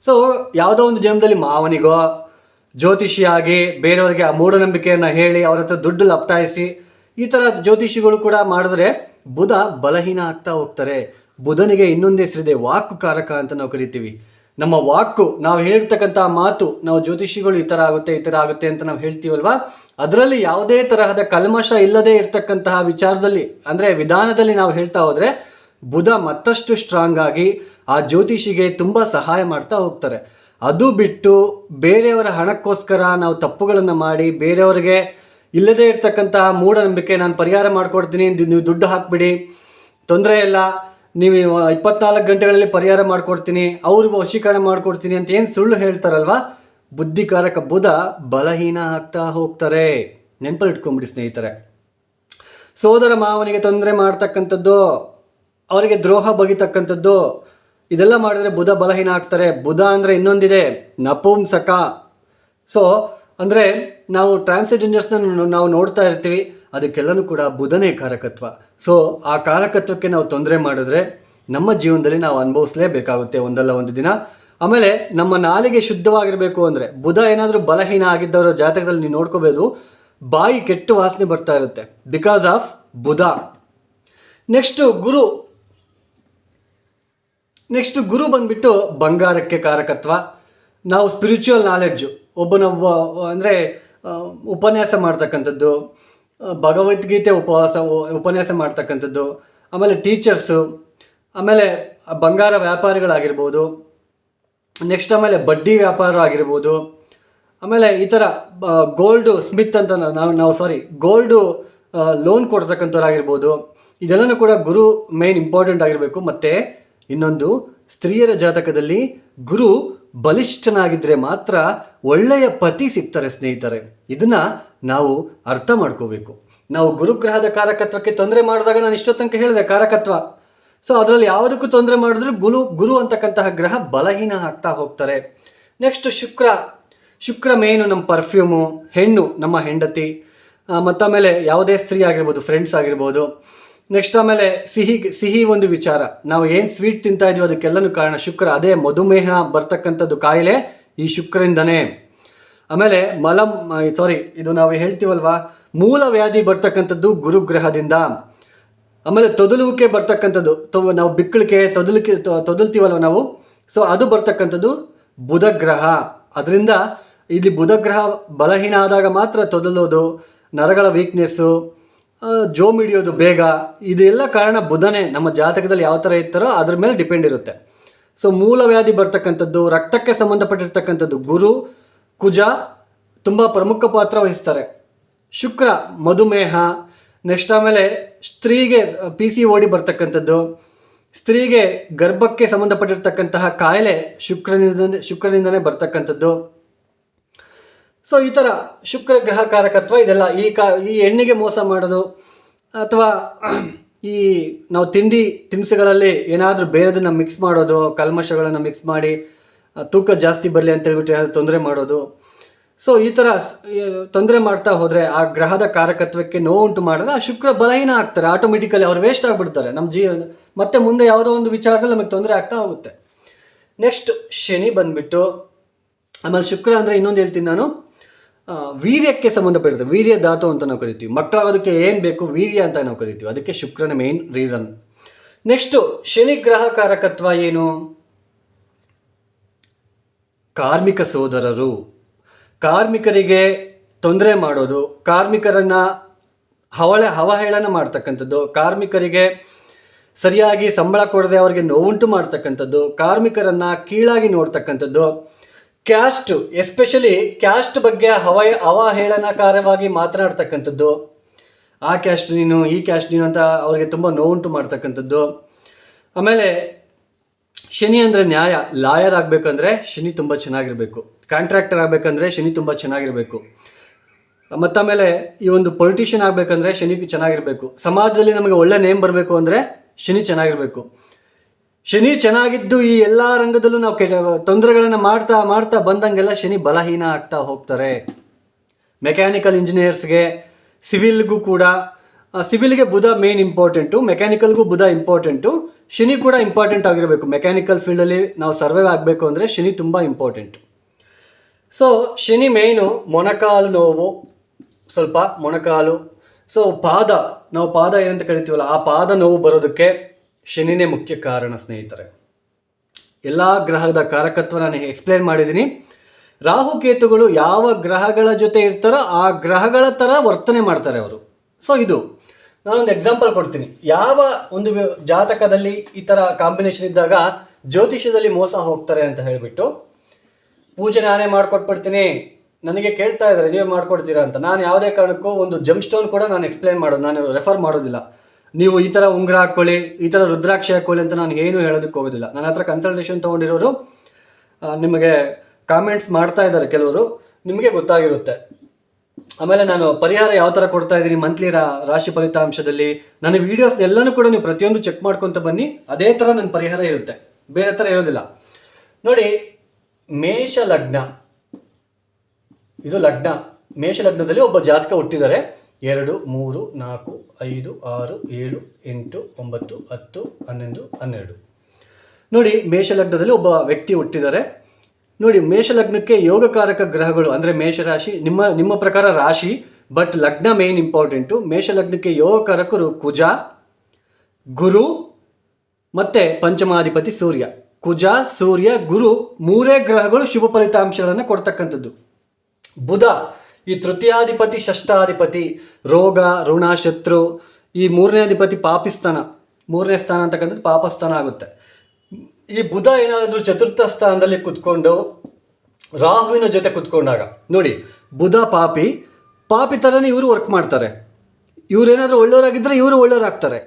ಸೊ ಯಾವುದೋ ಒಂದು ಜನ್ಮದಲ್ಲಿ ಮಾವನಿಗೋ ಜ್ಯೋತಿಷಿಯಾಗಿ ಬೇರೆಯವರಿಗೆ ಆ ಮೂಢನಂಬಿಕೆಯನ್ನು ಹೇಳಿ ಅವರ ಹತ್ರ ದುಡ್ಡು ಲಪ್ತಾಯಿಸಿ ಈ ಥರ ಜ್ಯೋತಿಷಿಗಳು ಕೂಡ ಮಾಡಿದ್ರೆ ಬುಧ ಬಲಹೀನ ಆಗ್ತಾ ಹೋಗ್ತಾರೆ. ಬುಧನಿಗೆ ಇನ್ನೊಂದು ಹೆಸರಿದೆ ವಾಕು ಕಾರಕ ಅಂತ ನಾವು ಕರಿತೀವಿ. ನಮ್ಮ ವಾಕು, ನಾವು ಹೇಳಿರ್ತಕ್ಕಂಥ ಮಾತು, ನಾವು ಜ್ಯೋತಿಷಿಗಳು ಈ ಥರ ಆಗುತ್ತೆ, ಈ ಥರ ಆಗುತ್ತೆ ಅಂತ ನಾವು ಹೇಳ್ತೀವಲ್ವಾ? ಅದರಲ್ಲಿ ಯಾವುದೇ ತರಹದ ಕಲ್ಮಶ ಇಲ್ಲದೆ ಇರತಕ್ಕಂತಹ ವಿಚಾರದಲ್ಲಿ, ಅಂದರೆ ವಿಧಾನದಲ್ಲಿ ನಾವು ಹೇಳ್ತಾ ಹೋದರೆ, ಬುಧ ಮತ್ತಷ್ಟು ಸ್ಟ್ರಾಂಗ್ ಆಗಿ ಆ ಜ್ಯೋತಿಷಿಗೆ ತುಂಬ ಸಹಾಯ ಮಾಡ್ತಾ ಹೋಗ್ತಾರೆ. ಅದು ಬಿಟ್ಟು ಬೇರೆಯವರ ಹಣಕ್ಕೋಸ್ಕರ ನಾವು ತಪ್ಪುಗಳನ್ನು ಮಾಡಿ, ಬೇರೆಯವರಿಗೆ ಇಲ್ಲದೇ ಇರ್ತಕ್ಕಂತಹ ಮೂಢನಂಬಿಕೆ ನಾನು ಪರಿಹಾರ ಮಾಡಿಕೊಡ್ತೀನಿ ನೀವು ದುಡ್ಡು ಹಾಕ್ಬಿಡಿ. ತೊಂದರೆ ಇಲ್ಲ. ನೀವು ಇಪ್ಪತ್ನಾಲ್ಕು ಗಂಟೆಗಳಲ್ಲಿ ಪರಿಹಾರ ಮಾಡಿಕೊಡ್ತೀನಿ. ಅವ್ರಿಗೆ ವಶೀಕರಣ ಮಾಡಿಕೊಡ್ತೀನಿ ಅಂತ ಏನು ಸುಳ್ಳು ಹೇಳ್ತಾರಲ್ವಾ? ಬುದ್ಧಿಕಾರಕ ಬುಧ ಬಲಹೀನ ಆಗ್ತಾ ಹೋಗ್ತಾರೆ. ನೆನಪಲ್ಲಿ ಇಟ್ಕೊಂಬಿಡಿ ಸ್ನೇಹಿತರೆ. ಸೋದರ ಮಾವನಿಗೆ ತೊಂದರೆ ಮಾಡ್ತಕ್ಕಂಥದ್ದು, ಅವರಿಗೆ ದ್ರೋಹ ಬಗಿತಕ್ಕಂಥದ್ದು, ಇದೆಲ್ಲ ಮಾಡಿದ್ರೆ ಬುಧ ಬಲಹೀನ ಆಗ್ತಾರೆ. ಬುಧ ಅಂದರೆ ಇನ್ನೊಂದಿದೆ. ನಪುಂಸಕ. ಸೊ ಅಂದರೆ ನಾವು ಟ್ರಾನ್ಸ್ಜೆಂಡರ್ಸ್ನ ನಾವು ನೋಡ್ತಾ ಇರ್ತೀವಿ, ಅದಕ್ಕೆಲ್ಲನೂ ಕೂಡ ಬುಧನೇ ಕಾರಕತ್ವ. ಸೊ ಆ ಕಾರಕತ್ವಕ್ಕೆ ನಾವು ತೊಂದರೆ ಮಾಡಿದ್ರೆ ನಮ್ಮ ಜೀವನದಲ್ಲಿ ನಾವು ಅನುಭವಿಸಲೇಬೇಕಾಗುತ್ತೆ ಒಂದಲ್ಲ ಒಂದು ದಿನ. ಆಮೇಲೆ ನಮ್ಮ ನಾಲಿಗೆ ಶುದ್ಧವಾಗಿರಬೇಕು ಅಂದರೆ, ಬುಧ ಏನಾದರೂ ಬಲಹೀನ ಆಗಿದ್ದವರ ಜಾತಕದಲ್ಲಿ ನೀವು ನೋಡ್ಕೋಬೋದು, ಬಾಯಿ ಕೆಟ್ಟು ವಾಸನೆ ಬರ್ತಾ ಇರುತ್ತೆ. ಬಿಕಾಸ್ ಆಫ್ ಬುಧ. ನೆಕ್ಸ್ಟು ಗುರು. ನೆಕ್ಸ್ಟ್ ಗುರು ಬಂದ್ಬಿಟ್ಟು ಬಂಗಾರಕ್ಕೆ ಕಾರಕತ್ವ. ನಾವು ಸ್ಪಿರಿಚುವಲ್ ನಾಲೆಡ್ಜು ಒಬ್ಬನೊಬ್ಬ ಅಂದರೆ ಉಪನ್ಯಾಸ ಮಾಡ್ತಕ್ಕಂಥದ್ದು ಭಗವದ್ಗೀತೆ ಉಪವಾಸ, ಉಪನ್ಯಾಸ ಮಾಡ್ತಕ್ಕಂಥದ್ದು, ಆಮೇಲೆ ಟೀಚರ್ಸು, ಆಮೇಲೆ ಬಂಗಾರ ವ್ಯಾಪಾರಿಗಳಾಗಿರ್ಬೋದು, ನೆಕ್ಸ್ಟ್ ಆಮೇಲೆ ಬಡ್ಡಿ ವ್ಯಾಪಾರ ಆಗಿರ್ಬೋದು, ಆಮೇಲೆ ಈ ಥರ ಗೋಲ್ಡು, ಸ್ಮಿತ್ ಅಂತ ನಾವು ನಾವು ಸಾರಿ ಗೋಲ್ಡು ಲೋನ್ ಕೊಡ್ತಕ್ಕಂಥವ್ರಾಗಿರ್ಬೋದು, ಇದೆಲ್ಲನೂ ಕೂಡ ಗುರು ಮೇನ್ ಇಂಪಾರ್ಟೆಂಟ್ ಆಗಿರಬೇಕು. ಮತ್ತು ಇನ್ನೊಂದು, ಸ್ತ್ರೀಯರ ಜಾತಕದಲ್ಲಿ ಗುರು ಬಲಿಷ್ಠನಾಗಿದ್ದರೆ ಮಾತ್ರ ಒಳ್ಳೆಯ ಪತಿ ಸಿಗ್ತಾರೆ ಸ್ನೇಹಿತರೆ. ಇದನ್ನ ನಾವು ಅರ್ಥ ಮಾಡ್ಕೋಬೇಕು. ನಾವು ಗುರುಗ್ರಹದ ಕಾರಕತ್ವಕ್ಕೆ ತೊಂದರೆ ಮಾಡಿದಾಗ ನಾನು ಇಷ್ಟೋ ಹೇಳಿದೆ, ಕಾರಕತ್ವ. ಸೊ ಅದರಲ್ಲಿ ಯಾವುದಕ್ಕೂ ತೊಂದರೆ ಮಾಡಿದ್ರು ಗುರು ಗುರು ಅಂತಕ್ಕಂತಹ ಗ್ರಹ ಬಲಹೀನ ಆಗ್ತಾ ಹೋಗ್ತಾರೆ. ನೆಕ್ಸ್ಟ್ ಶುಕ್ರ. ಶುಕ್ರ ಮೇನು ನಮ್ಮ ಪರ್ಫ್ಯೂಮು ಹೆಣ್ಣು ನಮ್ಮ ಹೆಂಡತಿ. ಮತ್ತಾಮೇಲೆ ಯಾವುದೇ ಸ್ತ್ರೀ ಆಗಿರ್ಬೋದು ಫ್ರೆಂಡ್ಸ್ ಆಗಿರ್ಬೋದು. ನೆಕ್ಸ್ಟ್ ಆಮೇಲೆ ಸಿಹಿ ಸಿಹಿ ಒಂದು ವಿಚಾರ. ನಾವು ಏನು ಸ್ವೀಟ್ ತಿಂತಾ ಇದೀವೋ ಅದಕ್ಕೆಲ್ಲನೂ ಕಾರಣ ಶುಕ್ರ. ಅದೇ ಮಧುಮೇಹ ಬರ್ತಕ್ಕಂಥದ್ದು ಕಾಯಿಲೆ ಈ ಶುಕ್ರದಿಂದನೇ ಆಮೇಲೆ ಮಲಂ ಸಾರಿ ಇದು ನಾವು ಹೇಳ್ತೀವಲ್ವಾ? ಮೂಲ ವ್ಯಾಧಿ ಬರ್ತಕ್ಕಂಥದ್ದು ಗುರುಗ್ರಹದಿಂದ. ಆಮೇಲೆ ತೊದಲುವಿಕೆ ಬರ್ತಕ್ಕಂಥದ್ದು. ನಾವು ಬಿಕ್ಕಳಿಕೆ, ತೊದಲಿಕೆ ತೊದಲ್ತೀವಲ್ವ ನಾವು? ಸೊ ಅದು ಬರ್ತಕ್ಕಂಥದ್ದು ಬುಧಗ್ರಹ. ಅದರಿಂದ ಇಲ್ಲಿ ಬುಧಗ್ರಹ ಬಲಹೀನ ಆದಾಗ ಮಾತ್ರ ತೊದಲೋದು, ನರಗಳ ವೀಕ್ನೆಸ್ಸು ಜೋಮ್ ಹಿಡಿಯೋದು ಬೇಗ ಇದೆಲ್ಲ ಕಾರಣ ಬುಧನೇ ನಮ್ಮ ಜಾತಕದಲ್ಲಿ ಯಾವ ಥರ ಇರ್ತಾರೋ ಅದ್ರ ಮೇಲೆ ಡಿಪೆಂಡ್ ಇರುತ್ತೆ. ಸೊ, ಮೂಲ ವ್ಯಾಧಿ ಬರ್ತಕ್ಕಂಥದ್ದು, ರಕ್ತಕ್ಕೆ ಸಂಬಂಧಪಟ್ಟಿರ್ತಕ್ಕಂಥದ್ದು ಗುರು, ಕುಜ ತುಂಬ ಪ್ರಮುಖ ಪಾತ್ರ ವಹಿಸ್ತಾರೆ. ಶುಕ್ರ, ಮಧುಮೇಹ, ನೆಕ್ಸ್ಟ್ ಆಮೇಲೆ ಸ್ತ್ರೀಗೆ ಪಿ ಸಿ ಓಡಿ ಬರ್ತಕ್ಕಂಥದ್ದು, ಸ್ತ್ರೀಗೆ ಗರ್ಭಕ್ಕೆ ಸಂಬಂಧಪಟ್ಟಿರ್ತಕ್ಕಂತಹ ಕಾಯಿಲೆ ಶುಕ್ರನಿಂದ, ಶುಕ್ರನಿಂದನೇ ಬರ್ತಕ್ಕಂಥದ್ದು. ಸೊ ಈ ಥರ ಶುಕ್ರ ಗ್ರಹ ಕಾರಕತ್ವ ಇದೆಲ್ಲ ಈ ಕಾ, ಈ ಹೆಣ್ಣಿಗೆ ಮೋಸ ಮಾಡೋದು, ಅಥವಾ ಈ ನಾವು ತಿಂಡಿ ತಿನಿಸುಗಳಲ್ಲಿ ಏನಾದರೂ ಬೇರೆದನ್ನು ಮಿಕ್ಸ್ ಮಾಡೋದು, ಕಲ್ಮಶಗಳನ್ನು ಮಿಕ್ಸ್ ಮಾಡಿ ತೂಕ ಜಾಸ್ತಿ ಬರಲಿ ಅಂತ ಹೇಳ್ಬಿಟ್ಟು ಏನಾದರೂ ತೊಂದರೆ ಮಾಡೋದು. ಸೊ ಈ ಥರ ತೊಂದರೆ ಮಾಡ್ತಾ ಹೋದರೆ ಆ ಗ್ರಹದ ಕಾರಕತ್ವಕ್ಕೆ ನೋವುಂಟು ಮಾಡಿದ್ರೆ ಆ ಶುಕ್ರ ಬಲಹೀನ ಆಗ್ತಾರೆ ಆಟೋಮೆಟಿಕಲಿ ಅವ್ರು ವೇಸ್ಟ್ ಆಗಿಬಿಡ್ತಾರೆ. ನಮ್ಮ ಜೀವ, ಮತ್ತೆ ಮುಂದೆ ಯಾವುದೋ ಒಂದು ವಿಚಾರದಲ್ಲಿ ನಮಗೆ ತೊಂದರೆ ಆಗ್ತಾ ಹೋಗುತ್ತೆ. ನೆಕ್ಸ್ಟ್ ಶನಿ ಬಂದ್ಬಿಟ್ಟು, ಆಮೇಲೆ ಶುಕ್ರ ಅಂದರೆ ಇನ್ನೊಂದು ಹೇಳ್ತೀನಿ ನಾನು. ವೀರ್ಯಕ್ಕೆ ಸಂಬಂಧಪಟ್ಟಿರುತ್ತೆ. ವೀರ್ಯ ಧಾತು ಅಂತ ನಾವು ಕರಿತೀವಿ. ಮಕ್ಕಳಾಗೋದಕ್ಕೆ ಏನು ಬೇಕು? ವೀರ್ಯ ಅಂತ ನಾವು ಕರಿತೀವಿ. ಅದಕ್ಕೆ ಶುಕ್ರನ ಮೇನ್ ರೀಸನ್ ನೆಕ್ಸ್ಟು ಶನಿ ಗ್ರಹ ಕಾರಕತ್ವ ಏನು? ಕಾರ್ಮಿಕ ಸೋದರರು. ಕಾರ್ಮಿಕರಿಗೆ ತೊಂದರೆ ಮಾಡೋದು, ಕಾರ್ಮಿಕರನ್ನು ಹವಳೆ ಹವಹೇಳನ ಮಾಡ್ತಕ್ಕಂಥದ್ದು, ಕಾರ್ಮಿಕರಿಗೆ ಸರಿಯಾಗಿ ಸಂಬಳ ಕೊಡದೆ ಅವರಿಗೆ ನೋವುಂಟು ಮಾಡ್ತಕ್ಕಂಥದ್ದು, ಕಾರ್ಮಿಕರನ್ನು ಕೀಳಾಗಿ ನೋಡ್ತಕ್ಕಂಥದ್ದು ಕ್ಯಾಸ್ಟ್, ಎಸ್ಪೆಷಲಿ ಕ್ಯಾಸ್ಟ್ ಬಗ್ಗೆ ಹವ ಅವಹೇಳನಕಾರವಾಗಿ ಮಾತನಾಡ್ತಕ್ಕಂಥದ್ದು. ಆ ಕ್ಯಾಸ್ಟ್ ನೀನು, ಈ ಕ್ಯಾಸ್ಟ್ ನೀನು ಅಂತ ಅವರಿಗೆ ತುಂಬ ನೋವುಂಟು ಮಾಡ್ತಕ್ಕಂಥದ್ದು. ಆಮೇಲೆ, ಶನಿ ಅಂದರೆ ನ್ಯಾಯ, ಲಾಯರ್ ಆಗಬೇಕಂದ್ರೆ ಶನಿ ತುಂಬ ಚೆನ್ನಾಗಿರಬೇಕು. ಕಾಂಟ್ರಾಕ್ಟರ್ ಆಗಬೇಕಂದ್ರೆ ಶನಿ ತುಂಬ ಚೆನ್ನಾಗಿರಬೇಕು. ಮತ್ತಾಮೇಲೆ, ಈ ಒಂದು ಪೊಲಿಟಿಷಿಯನ್ ಆಗಬೇಕಂದ್ರೆ ಶನಿ ಚೆನ್ನಾಗಿರಬೇಕು. ಸಮಾಜದಲ್ಲಿ ನಮಗೆ ಒಳ್ಳೆ ನೇಮ್ ಬರಬೇಕು ಅಂದರೆ ಶನಿ ಚೆನ್ನಾಗಿರಬೇಕು. ಶನಿ ಚೆನ್ನಾಗಿದ್ದು ಈ ಎಲ್ಲ ರಂಗದಲ್ಲೂ ನಾವು ಕೆ ತೊಂದರೆಗಳನ್ನು ಮಾಡ್ತಾ ಮಾಡ್ತಾ ಬಂದಂಗೆಲ್ಲ ಶನಿ ಬಲಹೀನ ಆಗ್ತಾ ಹೋಗ್ತಾರೆ. ಮೆಕ್ಯಾನಿಕಲ್ ಇಂಜಿನಿಯರ್ಸ್ಗೆ ಸಿವಿಲ್ಗೂ ಕೂಡ ಸಿವಿಲ್ಗೆ ಬುಧ ಮೇನ್ ಇಂಪಾರ್ಟೆಂಟು ಮೆಕ್ಯಾನಿಕಲ್ಗೂ ಬುಧ ಇಂಪಾರ್ಟೆಂಟು ಶನಿ ಕೂಡ ಇಂಪಾರ್ಟೆಂಟ್ ಆಗಿರಬೇಕು. ಮೆಕ್ಯಾನಿಕಲ್ ಫೀಲ್ಡಲ್ಲಿ ನಾವು ಸರ್ವೈವ್ ಆಗಬೇಕು ಅಂದರೆ ಶನಿ ತುಂಬ ಇಂಪಾರ್ಟೆಂಟ್ ಸೊ ಶನಿ ಮೇಯ್ನು ಮೊಣಕಾಲು ನೋವು, ಸ್ವಲ್ಪ ಮೊಣಕಾಲು. ಸೊ ಪಾದ, ನಾವು ಪಾದ ಏನಂತ ಕರಿತೀವಲ್ಲ, ಆ ಪಾದ ನೋವು ಬರೋದಕ್ಕೆ ಶನಿನೇ ಮುಖ್ಯ ಕಾರಣ ಸ್ನೇಹಿತರೆ. ಎಲ್ಲ ಗ್ರಹದ ಕಾರಕತ್ವ ನಾನು ಎಕ್ಸ್ಪ್ಲೇನ್ ಮಾಡಿದ್ದೀನಿ. ರಾಹುಕೇತುಗಳು ಯಾವ ಗ್ರಹಗಳ ಜೊತೆ ಇರ್ತಾರೋ ಆ ಗ್ರಹಗಳ ಥರ ವರ್ತನೆ ಮಾಡ್ತಾರೆ ಅವರು. ಸೊ ಇದು ನಾನೊಂದು ಎಕ್ಸಾಂಪಲ್ ಕೊಡ್ತೀನಿ. ಯಾವ ಒಂದು ಜಾತಕದಲ್ಲಿ ಈ ಥರ ಕಾಂಬಿನೇಷನ್ ಇದ್ದಾಗ ಜ್ಯೋತಿಷ್ಯದಲ್ಲಿ ಮೋಸ ಹೋಗ್ತಾರೆ ಅಂತ ಹೇಳಿಬಿಟ್ಟು ಪೂಜೆ ನಾನೇ ಮಾಡಿಕೊಟ್ಬಿಡ್ತೀನಿ. ನನಗೆ ಕೇಳ್ತಾ ಇದ್ದಾರೆ, ನೀವೇ ಮಾಡ್ಕೊಡ್ತೀರಾ ಅಂತ. ನಾನು ಯಾವುದೇ ಕಾರಣಕ್ಕೂ ಒಂದು ಜಮ್ ಸ್ಟೋನ್ ಕೂಡ ನಾನು ಎಕ್ಸ್ಪ್ಲೇನ್ ಮಾಡೋದು ನಾನು ರೆಫರ್ ಮಾಡೋದಿಲ್ಲ. ನೀವು ಈ ಥರ ಉಂಗುರ ಹಾಕ್ಕೊಳ್ಳಿ ಈ ಥರ ರುದ್ರಾಕ್ಷಿ ಹಾಕ್ಕೊಳ್ಳಿ ಅಂತ ನಾನು ಏನು ಹೇಳೋದಕ್ಕೆ ಹೋಗೋದಿಲ್ಲ. ನನ್ನ ಹತ್ರ ಕನ್ಸಲ್ಟೇಷನ್ ತೊಗೊಂಡಿರೋರು ನಿಮಗೆ ಕಾಮೆಂಟ್ಸ್ ಮಾಡ್ತಾ ಇದ್ದಾರೆ ಕೆಲವರು, ನಿಮಗೆ ಗೊತ್ತಾಗಿರುತ್ತೆ. ಆಮೇಲೆ ನಾನು ಪರಿಹಾರ ಯಾವ ಥರ ಕೊಡ್ತಾ ಇದ್ದೀನಿ ಮಂತ್ಲಿ ರಾಶಿ ಫಲಿತಾಂಶದಲ್ಲಿ, ನನ್ನ ವೀಡಿಯೋಸ್ ಎಲ್ಲನೂ ಕೂಡ ನೀವು ಪ್ರತಿಯೊಂದು ಚೆಕ್ ಮಾಡ್ಕೊತ ಬನ್ನಿ, ಅದೇ ಥರ ನನ್ನ ಪರಿಹಾರ ಇರುತ್ತೆ. ಬೇರೆ ಥರ ಇರೋದಿಲ್ಲ. ನೋಡಿ ಮೇಷ ಲಗ್ನ ಇದು ಲಗ್ನ. ಮೇಷ ಲಗ್ನದಲ್ಲಿ ಒಬ್ಬ ಜಾತಕ ಹುಟ್ಟಿದ್ದಾರೆ. ಎರಡು, ಮೂರು, ನಾಲ್ಕು, ಐದು, ಆರು, ಏಳು, ಎಂಟು, ಒಂಬತ್ತು, ಹತ್ತು, ಹನ್ನೊಂದು, ಹನ್ನೆರಡು. ನೋಡಿ ಮೇಷ ಲಗ್ನದಲ್ಲಿ ಒಬ್ಬ ವ್ಯಕ್ತಿ ಹುಟ್ಟಿದ್ದಾರೆ. ನೋಡಿ, ಮೇಷಲಗ್ನಕ್ಕೆ ಯೋಗಕಾರಕ ಗ್ರಹಗಳು, ಅಂದರೆ ಮೇಷರಾಶಿ, ನಿಮ್ಮ ನಿಮ್ಮ ಪ್ರಕಾರ ರಾಶಿ ಬಟ್ ಲಗ್ನ ಮೇನ್ ಇಂಪಾರ್ಟೆಂಟು ಮೇಷಲಗ್ನಕ್ಕೆ ಯೋಗಕಾರಕರು ಕುಜ, ಗುರು, ಮತ್ತು ಪಂಚಮಾಧಿಪತಿ ಸೂರ್ಯ. ಕುಜ, ಸೂರ್ಯ, ಗುರು, ಮೂರೇ ಗ್ರಹಗಳು ಶುಭ ಫಲಿತಾಂಶಗಳನ್ನು ಕೊಡ್ತಕ್ಕಂಥದ್ದು. ಬುಧ ಈ ತೃತೀಯಾಧಿಪತಿ, ಷಷ್ಠಾಧಿಪತಿ, ರೋಗ, ಋಣ, ಶತ್ರು ಈ ಮೂರನೇ ಅಧಿಪತಿ ಪಾಪಿಸ್ತಾನ ಮೂರನೇ ಸ್ಥಾನ ಅಂತಕ್ಕಂಥದ್ದು ಪಾಪಸ್ಥಾನ ಆಗುತ್ತೆ. ಈ ಬುಧ ಏನಾದರೂ ಚತುರ್ಥ ಸ್ಥಾನದಲ್ಲಿ ಕುತ್ಕೊಂಡು, ರಾಹುವಿನ ಜೊತೆ ಕುತ್ಕೊಂಡಾಗ, ನೋಡಿ, ಬುಧ ಪಾಪಿ ಪಾಪಿ ಥರನೇ ಇವರು ವರ್ಕ್ ಮಾಡ್ತಾರೆ. ಇವರೇನಾದರೂ ಒಳ್ಳೆಯವರಾಗಿದ್ದರೆ ಇವರು ಒಳ್ಳೆಯವರಾಗ್ತಾರೆ.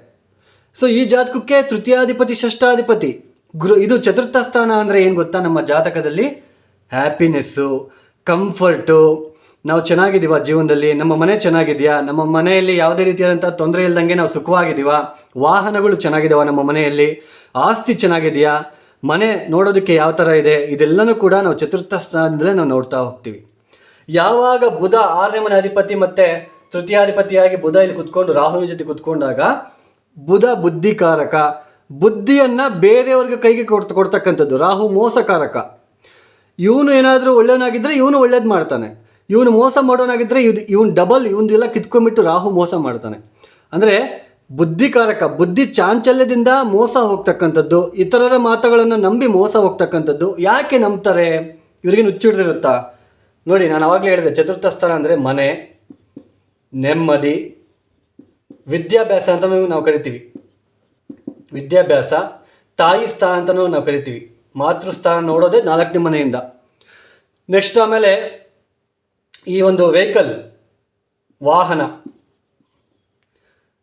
ಸೊ ಈ ಜಾತಕಕ್ಕೆ ತೃತೀಯಾಧಿಪತಿ, ಷಷ್ಠಾಧಿಪತಿ ಗುರು ಇದು ಚತುರ್ಥ ಸ್ಥಾನ ಅಂದರೆ ಏನು ಗೊತ್ತಾ? ನಮ್ಮ ಜಾತಕದಲ್ಲಿ ಹ್ಯಾಪಿನೆಸ್ಸು ಕಂಫರ್ಟು ನಾವು ಚೆನ್ನಾಗಿದ್ದೀವ ಜೀವನದಲ್ಲಿ, ನಮ್ಮ ಮನೆ ಚೆನ್ನಾಗಿದೆಯಾ? ನಮ್ಮ ಮನೆಯಲ್ಲಿ ಯಾವುದೇ ರೀತಿಯಾದಂಥ ತೊಂದರೆ ಇಲ್ದಂಗೆ ನಾವು ಸುಖವಾಗಿದ್ದೀವ? ವಾಹನಗಳು ಚೆನ್ನಾಗಿದಾವ ನಮ್ಮ ಮನೆಯಲ್ಲಿ? ಆಸ್ತಿ ಚೆನ್ನಾಗಿದೆಯಾ ಮನೆ ನೋಡೋದಕ್ಕೆ ಯಾವ ಥರ ಇದೆ? ಇದೆಲ್ಲನೂ ಕೂಡ ನಾವು ಚತುರ್ಥ ಸ್ಥಾನದಲ್ಲೇ ನಾವು ನೋಡ್ತಾ ಹೋಗ್ತೀವಿ. ಯಾವಾಗ ಬುಧ ಆರನೇ ಮನೆ ಅಧಿಪತಿ ಮತ್ತು ತೃತೀಯಾಧಿಪತಿಯಾಗಿ ಬುಧ ಇಲ್ಲಿ ಕುತ್ಕೊಂಡು, ರಾಹುವಿನ ಜೊತೆ ಕುತ್ಕೊಂಡಾಗ ಬುಧ ಬುದ್ಧಿಕಾರಕ. ಬುದ್ಧಿಯನ್ನು ಬೇರೆಯವ್ರಿಗೆ ಕೈಗೆ ಕೊಡ್ತ, ಕೊಡ್ತಕ್ಕಂಥದ್ದು ರಾಹು ಮೋಸಕಾರಕ. ಇವನು ಏನಾದರೂ ಒಳ್ಳೆಯವನಾಗಿದ್ದರೆ ಇವನು ಒಳ್ಳೇದು ಮಾಡ್ತಾನೆ. ಇವನು ಮೋಸ ಮಾಡೋನಾಗಿದ್ದರೆ ಇದು ಇವನು ಡಬಲ್ ಇವನ್ನೆಲ್ಲ ಕಿತ್ಕೊಂಬಿಟ್ಟು ರಾಹು ಮೋಸ ಮಾಡ್ತಾನೆ. ಅಂದರೆ ಬುದ್ಧಿಕಾರಕ, ಬುದ್ಧಿ ಚಾಂಚಲ್ಯದಿಂದ ಮೋಸ ಹೋಗ್ತಕ್ಕಂಥದ್ದು, ಇತರರ ಮಾತುಗಳನ್ನು ನಂಬಿ ಮೋಸ ಹೋಗ್ತಕ್ಕಂಥದ್ದು ಯಾಕೆ ನಂಬ್ತಾರೆ? ಇವರಿಗೆ ನುಚ್ಚಿಡ್ದಿರುತ್ತಾ ನೋಡಿ, ನಾನು ಆವಾಗಲೇ ಹೇಳಿದೆ, ಚತುರ್ಥ ಸ್ಥಾನ ಅಂದರೆ ಮನೆ, ನೆಮ್ಮದಿ, ವಿದ್ಯಾಭ್ಯಾಸ ಅಂತ ನಾವು ಕರಿತೀವಿ. ವಿದ್ಯಾಭ್ಯಾಸ, ತಾಯಿ ಸ್ಥಾನ ಅಂತಲೂ ನಾವು ಕರಿತೀವಿ. ಮಾತೃಸ್ಥಾನ ನೋಡೋದೇ ನಾಲ್ಕನೇ ಮನೆಯಿಂದ. ನೆಕ್ಸ್ಟ್ ಆಮೇಲೆ ಈ ಒಂದು ವೆಹಿಕಲ್, ವಾಹನ,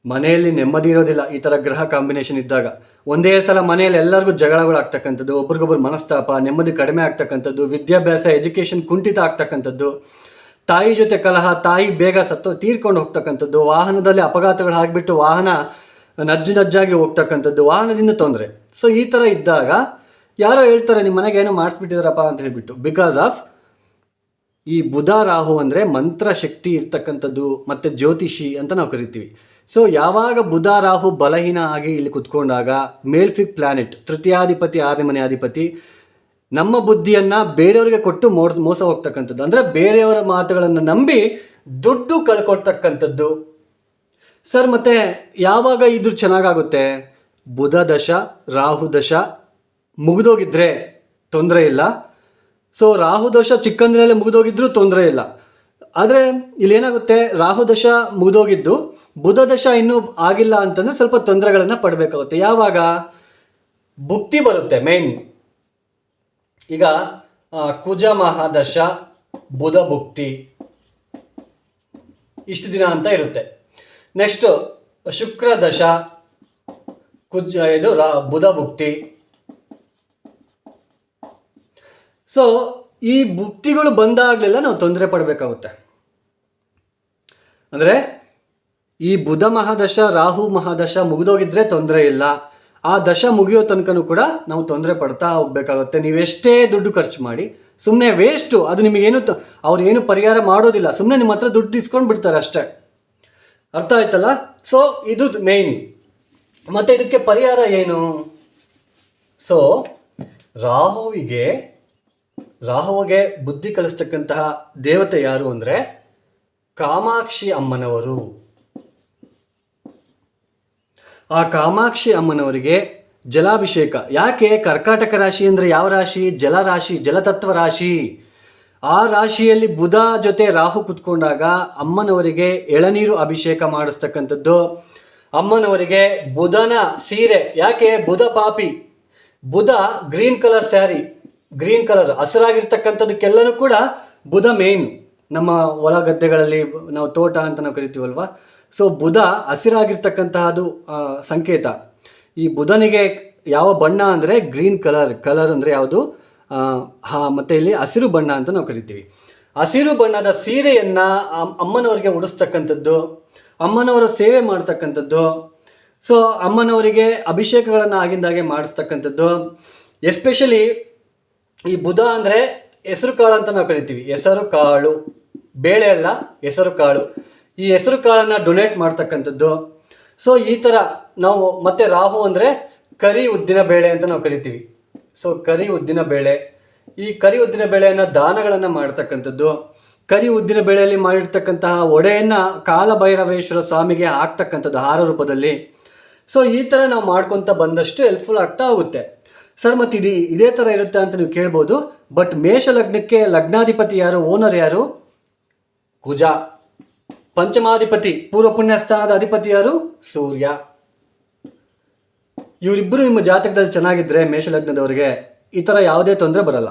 ಮನೆಯಲ್ಲಿ ನೆಮ್ಮದಿ ಇರೋದಿಲ್ಲ. ಈ ಥರ ಗ್ರಹ ಕಾಂಬಿನೇಷನ್ ಇದ್ದಾಗ ಒಂದೇ ಸಲ ಮನೆಯಲ್ಲಿ ಎಲ್ಲರಿಗೂ ಜಗಳಗಳು ಆಗ್ತಕ್ಕಂಥದ್ದು, ಒಬ್ರಿಗೊಬ್ರು ಮನಸ್ತಾಪ, ನೆಮ್ಮದಿ ಕಡಿಮೆ ಆಗ್ತಕ್ಕಂಥದ್ದು, ವಿದ್ಯಾಭ್ಯಾಸ, ಎಜುಕೇಷನ್ ಕುಂಠಿತ ಆಗ್ತಕ್ಕಂಥದ್ದು, ತಾಯಿ ಜೊತೆ ಕಲಹ, ತಾಯಿ ಬೇಗ ಸತ್ತು, ತೀರ್ಕೊಂಡು ಹೋಗ್ತಕ್ಕಂಥದ್ದು, ವಾಹನದಲ್ಲಿ ಅಪಘಾತಗಳು ಆಗಿಬಿಟ್ಟು ವಾಹನ ನಜ್ಜು ನಜ್ಜಾಗಿ ಹೋಗ್ತಕ್ಕಂಥದ್ದು, ವಾಹನದಿಂದ ತೊಂದರೆ. ಸೊ ಈ ಥರ ಇದ್ದಾಗ ಯಾರೋ ಹೇಳ್ತಾರೆ ನಿಮ್ಮ ಮನೆಗೆ ಏನೋ ಮಾಡಿಸ್ಬಿಟ್ಟಿದಾರಪ್ಪ ಅಂತ ಹೇಳಿಬಿಟ್ಟು ಬಿಕಾಸ್ ಆಫ್ ಈ ಬುಧ ರಾಹು ಅಂದರೆ ಮಂತ್ರ ಶಕ್ತಿ ಇರ್ತಕ್ಕಂಥದ್ದು ಮತ್ತು ಜ್ಯೋತಿಷಿ ಅಂತ ನಾವು ಕರಿತೀವಿ. ಸೊ ಯಾವಾಗ ಬುಧ ರಾಹು ಬಲಹೀನ ಆಗಿ ಇಲ್ಲಿ ಕುತ್ಕೊಂಡಾಗ ಮೇಲ್ಫಿಕ್ ಪ್ಲಾನೆಟ್ ತೃತೀಯಾಧಿಪತಿ, ಆರನೇ ಮನೆ ಅಧಿಪತಿ ನಮ್ಮ ಬುದ್ಧಿಯನ್ನು ಬೇರೆಯವರಿಗೆ ಕೊಟ್ಟು ಮೋಸ ಮೋಸ ಹೋಗ್ತಕ್ಕಂಥದ್ದು. ಅಂದರೆ ಬೇರೆಯವರ ಮಾತುಗಳನ್ನು ನಂಬಿ ದುಡ್ಡು ಕಳ್ಕೊಡ್ತಕ್ಕಂಥದ್ದು. ಸರ್, ಮತ್ತೆ ಯಾವಾಗ ಇದು ಚೆನ್ನಾಗಾಗುತ್ತೆ? ಬುಧ ದಶ, ರಾಹು ದಶ ಮುಗಿದೋಗಿದ್ರೆ ತೊಂದರೆ ಇಲ್ಲ. ಸೊ ರಾಹು ದೋಷ ಚಿಕ್ಕಂದಿನಲ್ಲೇ ಮುಗಿದೋಗಿದ್ರೂ ತೊಂದರೆ ಇಲ್ಲ. ಆದರೆ ಇಲ್ಲೇನಾಗುತ್ತೆ ರಾಹು ದಶ ಮುಗಿದೋಗಿದ್ದು, ಬುಧ ದಶ ಇನ್ನೂ ಆಗಿಲ್ಲ ಅಂತಂದರೆ ಸ್ವಲ್ಪ ತೊಂದರೆಗಳನ್ನು ಪಡಬೇಕಾಗುತ್ತೆ. ಯಾವಾಗ? ಭುಕ್ತಿ ಬರುತ್ತೆ ಮೇನ್ ಈಗ ಕುಜ ಮಹಾದಶ, ಬುಧ ಭುಕ್ತಿ, ಇಷ್ಟು ದಿನ ಅಂತ ಇರುತ್ತೆ. ನೆಕ್ಸ್ಟ್ ಶುಕ್ರ ದಶ ಕುಜ, ಇದು ರಾ, ಬುಧ ಭುಕ್ತಿ ಸೊ ಈ ಭುಕ್ತಿಗಳು ಬಂದಾಗಲೆಲ್ಲ ನಾವು ತೊಂದರೆ ಪಡಬೇಕಾಗುತ್ತೆ. ಅಂದರೆ, ಈ ಬುಧ ಮಹಾದಶ, ರಾಹು ಮಹಾದಶ ಮುಗಿದೋಗಿದ್ರೆ ತೊಂದರೆ ಇಲ್ಲ. ಆ ದಶ ಮುಗಿಯೋ ತನಕನೂ ಕೂಡ ನಾವು ತೊಂದರೆ ಪಡ್ತಾ ಹೋಗ್ಬೇಕಾಗುತ್ತೆ. ನೀವೆಷ್ಟೇ ದುಡ್ಡು ಖರ್ಚು ಮಾಡಿ ಸುಮ್ಮನೆ ವೇಸ್ಟು ಅದು ನಿಮಗೇನು ಅವ್ರು ಏನು ಪರಿಹಾರ ಮಾಡೋದಿಲ್ಲ. ಸುಮ್ಮನೆ ನಿಮ್ಮ ಹತ್ರ ದುಡ್ಡು ಇಸ್ಕೊಂಡು ಬಿಡ್ತಾರೆ ಅಷ್ಟೇ. ಅರ್ಥ ಆಯ್ತಲ್ಲ? ಸೊ ಇದು ಮೇಯ್ನ್ ಮತ್ತು ಇದಕ್ಕೆ ಪರಿಹಾರ ಏನು? ಸೊ ರಾಹುವಿಗೆ ರಾಹುವಿಗೆ ಬುದ್ಧಿ ಕಲಿಸ್ತಕ್ಕಂತಹ ದೇವತೆ ಯಾರು ಅಂದರೆ ಕಾಮಾಕ್ಷಿ ಅಮ್ಮನವರು. ಆ ಕಾಮಾಕ್ಷಿ ಅಮ್ಮನವರಿಗೆ ಜಲಾಭಿಷೇಕ. ಯಾಕೆ? ಕರ್ಕಾಟಕ ರಾಶಿ ಅಂದರೆ ಯಾವ ರಾಶಿ? ಜಲರಾಶಿ ಜಲತತ್ವ ರಾಶಿ. ಆ ರಾಶಿಯಲ್ಲಿ ಬುಧ ಜೊತೆ ರಾಹು ಕುತ್ಕೊಂಡಾಗ ಅಮ್ಮನವರಿಗೆ ಎಳನೀರು ಅಭಿಷೇಕ ಮಾಡಿಸ್ತಕ್ಕಂಥದ್ದು. ಅಮ್ಮನವರಿಗೆ ಬುಧನ ಸೀರೆ. ಯಾಕೆ? ಬುಧ ಪಾಪಿ. ಬುಧ green colour sari. Green colour ಹಸಿರಾಗಿರ್ತಕ್ಕಂಥದಕ್ಕೆಲ್ಲನೂ ಕೂಡ ಬುಧ ಮೇನ್ ನಮ್ಮ ಹೊಲ ಗದ್ದೆಗಳಲ್ಲಿ ನಾವು ತೋಟ ಅಂತ ನಾವು ಕರಿತೀವಲ್ವ? ಸೊ ಬುಧ ಹಸಿರಾಗಿರ್ತಕ್ಕಂತಹದು ಸಂಕೇತ. ಈ ಬುಧನಿಗೆ ಯಾವ ಬಣ್ಣ ಅಂದರೆ ಗ್ರೀನ್ ಕಲರ್. ಕಲರ್ ಅಂದರೆ ಯಾವುದು? ಹಾ, ಮತ್ತು ಇಲ್ಲಿ ಹಸಿರು ಬಣ್ಣ ಅಂತ ನಾವು ಕರಿತೀವಿ. ಹಸಿರು ಬಣ್ಣದ ಸೀರೆಯನ್ನು ಅಮ್ಮನವರಿಗೆ ಉಡಿಸ್ತಕ್ಕಂಥದ್ದು, ಅಮ್ಮನವರ ಸೇವೆ ಮಾಡ್ತಕ್ಕಂಥದ್ದು ಸೊ ಅಮ್ಮನವರಿಗೆ ಅಭಿಷೇಕಗಳನ್ನು ಆಗಿಂದಾಗೆ ಮಾಡಿಸ್ತಕ್ಕಂಥದ್ದು ಎಸ್ಪೆಷಲಿ ಈ ಬುಧ ಅಂದರೆ ಹೆಸರು ಕಾಳು ಅಂತ ನಾವು ಕರಿತೀವಿ. ಹೆಸರು ಕಾಳು, ಬೇಳೆ ಅಲ್ಲ, ಹೆಸರು ಕಾಳು. ಈ ಹೆಸರು ಕಾಳನ್ನು ಡೊನೇಟ್ ಮಾಡ್ತಕ್ಕಂಥದ್ದು. ಸೊ ಈ ಥರ ನಾವು ಮತ್ತೆ ರಾಹು ಅಂದರೆ ಕರಿ ಉದ್ದಿನ ಬೇಳೆ ಅಂತ ನಾವು ಕರಿತೀವಿ. ಸೊ ಕರಿ ಉದ್ದಿನ ಬೇಳೆ. ಈ ಕರಿ ಉದ್ದಿನ ಬೇಳೆಯನ್ನು ದಾನಗಳನ್ನು ಮಾಡ್ತಕ್ಕಂಥದ್ದು. ಕರಿ ಉದ್ದಿನ ಬೇಳೆಯಲ್ಲಿ ಮಾಡಿರ್ತಕ್ಕಂತಹ ಒಡೆಯನ್ನು ಕಾಲಭೈರವೇಶ್ವರ ಸ್ವಾಮಿಗೆ ಹಾಕ್ತಕ್ಕಂಥದ್ದು ಹಾರ ರೂಪದಲ್ಲಿ. ಸೊ ಈ ಥರ ನಾವು ಮಾಡ್ಕೊತ ಬಂದಷ್ಟು ಹೆಲ್ಪ್ಫುಲ್ ಆಗ್ತಾ ಹೋಗುತ್ತೆ. ಸರ್, ಮತ್ತು ಇದು ಇದೇ ಥರ ಇರುತ್ತೆ ಅಂತ ನೀವು ಕೇಳ್ಬೋದು. ಬಟ್ ಮೇಷ ಲಗ್ನಕ್ಕೆ ಲಗ್ನಾಧಿಪತಿ ಯಾರು? ಓನರ್ ಯಾರು? ಕುಜ. ಪಂಚಮಾಧಿಪತಿ. ಪೂರ್ವ ಪುಣ್ಯಸ್ಥಾನದ ಅಧಿಪತಿ ಯಾರು? ಸೂರ್ಯ. ಇವರಿಬ್ಬರು ನಿಮ್ಮ ಜಾತಕದಲ್ಲಿ ಚೆನ್ನಾಗಿದ್ದರೆ ಮೇಷಲಗ್ನದವರಿಗೆ ಈ ಥರ ಯಾವುದೇ ತೊಂದರೆ ಬರಲ್ಲ.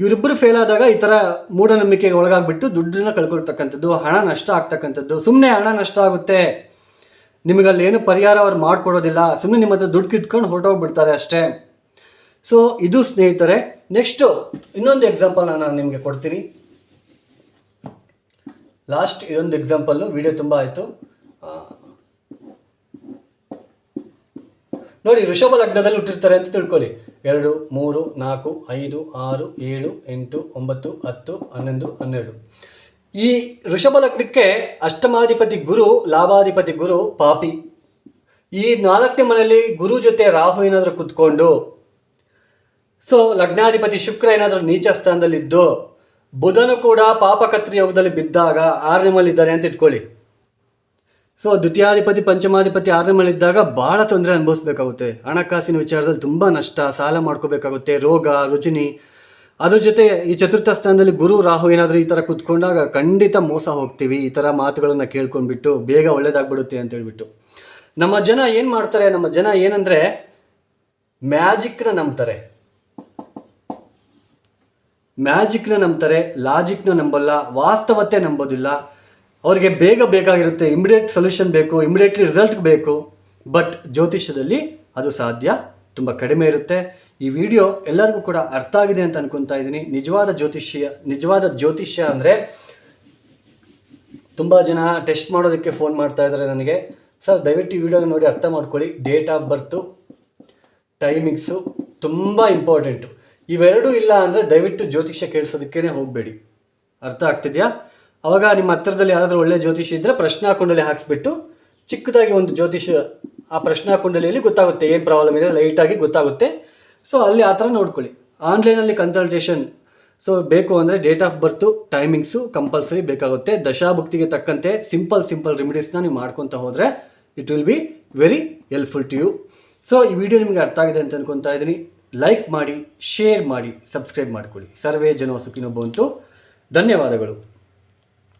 ಇವರಿಬ್ಬರು ಫೇಲ್ ಆದಾಗ ಈ ಥರ ಮೂಢನಂಬಿಕೆಗೆ ಒಳಗಾಗ್ಬಿಟ್ಟು ದುಡ್ಡನ್ನ ಕಳ್ಕೊಳ್ತಕ್ಕಂಥದ್ದು, ಹಣ ನಷ್ಟ ಆಗ್ತಕ್ಕಂಥದ್ದು ಸುಮ್ಮನೆ ಹಣ ನಷ್ಟ ಆಗುತ್ತೆ. ನಿಮಗಲ್ಲಿ ಏನು ಪರಿಹಾರ ಅವ್ರು ಮಾಡಿಕೊಡೋದಿಲ್ಲ. ಸುಮ್ಮನೆ ನಿಮ್ಮ ಹತ್ರ ದುಡ್ಡು ಕಿತ್ಕೊಂಡು ಹೊರಟೋಗ್ಬಿಡ್ತಾರೆ ಅಷ್ಟೇ. ಸೊ ಇದು ಸ್ನೇಹಿತರೆ ನೆಕ್ಸ್ಟು ಇನ್ನೊಂದು ಎಕ್ಸಾಂಪಲ್ ನಾನು ನಿಮಗೆ ಕೊಡ್ತೀನಿ. ಲಾಸ್ಟ್ ಇದೊಂದು ಎಕ್ಸಾಂಪಲ್ಲು ವಿಡಿಯೋ ತುಂಬ ಆಯಿತು. ನೋಡಿ ಋಷಭ ಲಗ್ನದಲ್ಲಿ ಹುಟ್ಟಿರ್ತಾರೆ ಅಂತ ತಿಳ್ಕೊಳ್ಳಿ. ಎರಡು, ಮೂರು, ನಾಲ್ಕು, ಐದು, ಆರು, ಏಳು, ಎಂಟು, ಒಂಬತ್ತು, ಹತ್ತು, ಹನ್ನೊಂದು, ಹನ್ನೆರಡು. ಈ ಋಷಭ ಲಗ್ನಕ್ಕೆ ಅಷ್ಟಮಾಧಿಪತಿ ಗುರು, ಲಾಭಾಧಿಪತಿ ಗುರು ಪಾಪಿ. ಈ ನಾಲ್ಕನೇ ಮನೆಯಲ್ಲಿ ಗುರು ಜೊತೆ ರಾಹು ಏನಾದರೂ ಕುತ್ಕೊಂಡು ಸೊ ಲಗ್ನಾಧಿಪತಿ ಶುಕ್ರ ಏನಾದರೂ ನೀಚ ಸ್ಥಾನದಲ್ಲಿದ್ದು, ಬುಧನು ಕೂಡ ಪಾಪಕತ್ರಿ ಯೋಗದಲ್ಲಿ ಬಿದ್ದಾಗ ಆರನೇ ಇದ್ದಾರೆ ಅಂತ ಇಟ್ಕೊಳ್ಳಿ. ಸೊ ದ್ವಿತೀಯಾಧಿಪತಿ, ಪಂಚಮಾಧಿಪತಿ ಆರನೇ ಇದ್ದಾಗ ಭಾಳ ತೊಂದರೆ ಅನುಭವಿಸ್ಬೇಕಾಗುತ್ತೆ. ಹಣಕಾಸಿನ ವಿಚಾರದಲ್ಲಿ ತುಂಬ ನಷ್ಟ, ಸಾಲ ಮಾಡ್ಕೋಬೇಕಾಗುತ್ತೆ, ರೋಗ ರುಚಿನಿ ಅದ್ರ ಜೊತೆ ಈ ಚತುರ್ಥ ಸ್ಥಾನದಲ್ಲಿ ಗುರು ರಾಹು ಏನಾದರೂ ಈ ಥರ ಕುತ್ಕೊಂಡಾಗ ಖಂಡಿತ ಮೋಸ ಹೋಗ್ತೀವಿ, ಈ ಥರ ಮಾತುಗಳನ್ನು ಕೇಳ್ಕೊಂಡ್ಬಿಟ್ಟು ಬೇಗ ಒಳ್ಳೇದಾಗ್ಬಿಡುತ್ತೆ ಅಂತ ಹೇಳ್ಬಿಟ್ಟು. ನಮ್ಮ ಜನ ಏನು ಮಾಡ್ತಾರೆ, ನಮ್ಮ ಜನ ಏನಂದರೆ ಮ್ಯಾಜಿಕ್ನ ನಂಬ್ತಾರೆ. ಮ್ಯಾಜಿಕ್ನ ನಂಬ್ತಾರೆ, ಲಾಜಿಕ್ನ ನಂಬಲ್ಲ, ವಾಸ್ತವತೆ ನಂಬೋದಿಲ್ಲ. ಅವರಿಗೆ ಬೇಗ ಬೇಕಾಗಿರುತ್ತೆ ಇಮಿಡಿಯೇಟ್ ಸೊಲ್ಯೂಷನ್ ಬೇಕು ಇಮಿಡಿಯೇಟ್ಲಿ ರಿಸಲ್ಟ್ ಬೇಕು. ಬಟ್ ಜ್ಯೋತಿಷ್ಯದಲ್ಲಿ ಅದು ಸಾಧ್ಯ ತುಂಬ ಕಡಿಮೆ ಇರುತ್ತೆ. ಈ ವಿಡಿಯೋ ಎಲ್ಲರಿಗೂ ಕೂಡ ಅರ್ಥ ಆಗಿದೆ ಅಂತ ಅನ್ಕೊತಾ ಇದ್ದೀನಿ. ನಿಜವಾದ ಜ್ಯೋತಿಷ್ಯ ನಿಜವಾದ ಜ್ಯೋತಿಷ್ಯ ಅಂದರೆ ತುಂಬ ಜನ ಟೆಸ್ಟ್ ಮಾಡೋದಕ್ಕೆ ಫೋನ್ ಮಾಡ್ತಾ ಇದ್ದಾರೆ ನನಗೆ. ಸರ್ ದಯವಿಟ್ಟು ಈ ವಿಡಿಯೋ ನೋಡಿ ಅರ್ಥ ಮಾಡ್ಕೊಳ್ಳಿ. ಡೇಟ್ ಆಫ್ ಬರ್ತು ಟೈಮಿಂಗ್ಸು ತುಂಬ ಇಂಪಾರ್ಟೆಂಟು ಇವೆರಡೂ ಇಲ್ಲ ಅಂದರೆ ದಯವಿಟ್ಟು ಜ್ಯೋತಿಷ್ಯ ಕೇಳಿಸೋದಕ್ಕೇ ಹೋಗಬೇಡಿ. ಅರ್ಥ ಆಗ್ತಿದೆಯಾ? ಅವಾಗ ನಿಮ್ಮ ಹತ್ರದಲ್ಲಿ ಯಾರಾದರೂ ಒಳ್ಳೆಯ ಜ್ಯೋತಿಷಿ ಇದ್ದರೆ ಪ್ರಶ್ನಾ ಕುಂಡಲಿ ಹಾಕ್ಸ್ಬಿಟ್ಟು ಚಿಕ್ಕದಾಗಿ ಒಂದು ಜ್ಯೋತಿಷ್ಯ, ಆ ಪ್ರಶ್ನಾ ಕುಂಡಲಿಯಲ್ಲಿ ಗೊತ್ತಾಗುತ್ತೆ ಏನು ಪ್ರಾಬ್ಲಮ್ ಇದೆ ಲೈಟಾಗಿ ಗೊತ್ತಾಗುತ್ತೆ. ಸೊ ಅಲ್ಲಿ ಆ ಥರ ನೋಡ್ಕೊಳ್ಳಿ. ಆನ್ಲೈನಲ್ಲಿ ಕನ್ಸಲ್ಟೇಷನ್ ಸೊ ಬೇಕು ಅಂದರೆ date of birth timings compulsory ಬೇಕಾಗುತ್ತೆ. ದಶಾಭುಕ್ತಿಗೆ ತಕ್ಕಂತೆ ಸಿಂಪಲ್ ಸಿಂಪಲ್ ರೆಮಿಡೀಸ್ನ ನೀವು ಮಾಡ್ಕೊತ ಹೋದರೆ it will be very helpful to you so ಈ ವಿಡಿಯೋ ನಿಮಗೆ ಅರ್ಥ ಆಗಿದೆ ಅಂತ ಅನ್ಕೊತಾ ಇದ್ದೀನಿ. ಲೈಕ್ ಮಾಡಿ ಶೇರ್ ಮಾಡಿ ಸಬ್ಸ್ಕ್ರೈಬ್ ಮಾಡಿಕೊಳ್ಳಿ. ಸರ್ವೇ ಜನ ಸುಖಿನೋ ಬಂತು ಧನ್ಯವಾದಗಳು.